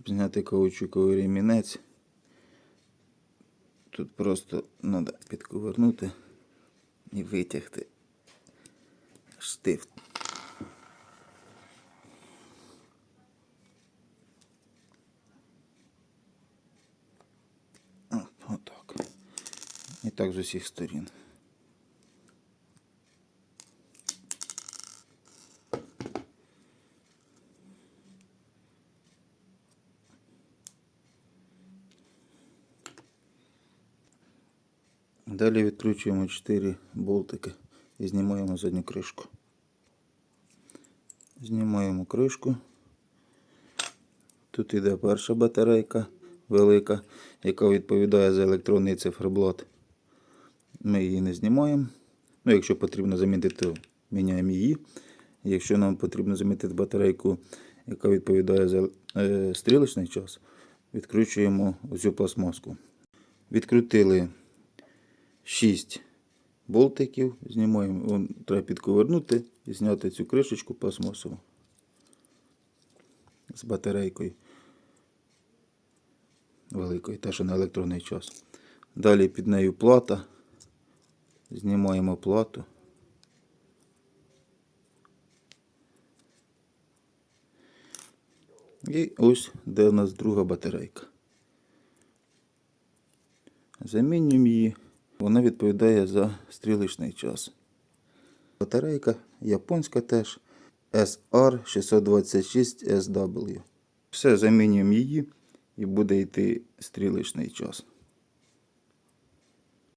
Щоб зняти каучуковий ремінець, тут просто треба підковернути і витягти штифт. Отак. І так з усіх сторін. Далі відкручуємо 4 болтики і знімаємо задню кришку. Знімаємо кришку. Тут іде перша батарейка велика, яка відповідає за електронний циферблат. Ми її не знімаємо. Ну, якщо потрібно замінити, то міняємо її. Якщо нам потрібно замінити батарейку, яка відповідає за е, стрілочний час, відкручуємо оцю пластмаску. Відкрутили 6 болтиків, знімаємо, треба підковернути і зняти цю кришечку пластмасову з батарейкою великою, та що на електронний час. Далі під нею плата. Знімаємо плату. І ось де у нас друга батарейка. Замінюємо її. Вона відповідає за стрілочний час. Батарейка японська теж SR626SW. Все, замінюємо її і буде йти стрілочний час.